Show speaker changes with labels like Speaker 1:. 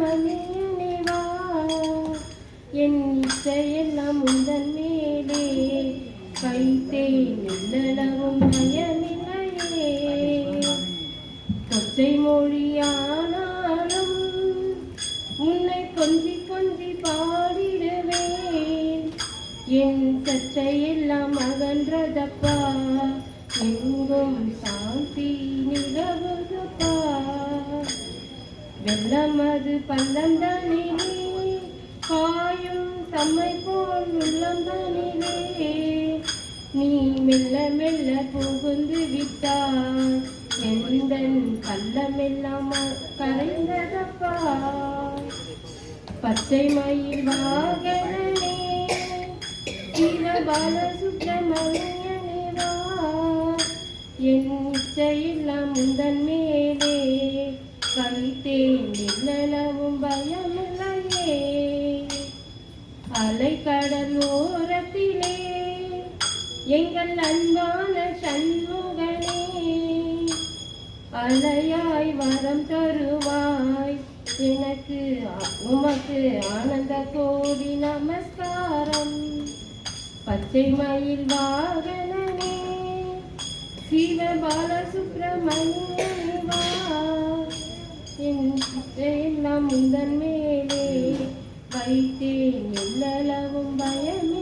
Speaker 1: சுப்பிரமணியனே என் இசையெல்லாம் உந்தன் மேலே. வைத்தேன் இல்லளவும் பயமில்லையே கொச்சை மொழியானாலும் உன்னை கொஞ்சி கொஞ்சி பாடிடுவேன். என் அகன்றதப்பா. எங்கும் சாந்தி நிலவுதப்பா. வெள்ளமது பள்ளந்தனிலே பாயும் தம்மை போல் உள்ளந்தனிலே நீ மெல்ல மெல்ல புகுந்து விட்டாய் எந்தன் பள்ளமெல்லாம் கரைந்ததப்பா? பச்சை மயில் வாகனே சிவபால சுப்பிரமணியனே என் இச்சையெல்லாம் முந்தன்மே வைத்தேன் இல்லளவும் பயமில்லையே. அலைக்கடல் ஓரத்திலே எங்கள் அன்பான சண்முகனே. அலையாய் வரம் தருவாய். எனக்கு உமக்கு ஆனந்த கோடி நமஸ்காரம். பச்சை மயில் வாகனனே. சிவபால சுப்பிரமணிய எல்லாம் முந்தன் மேலே வைத்தேன். எல்லளவும் பயமே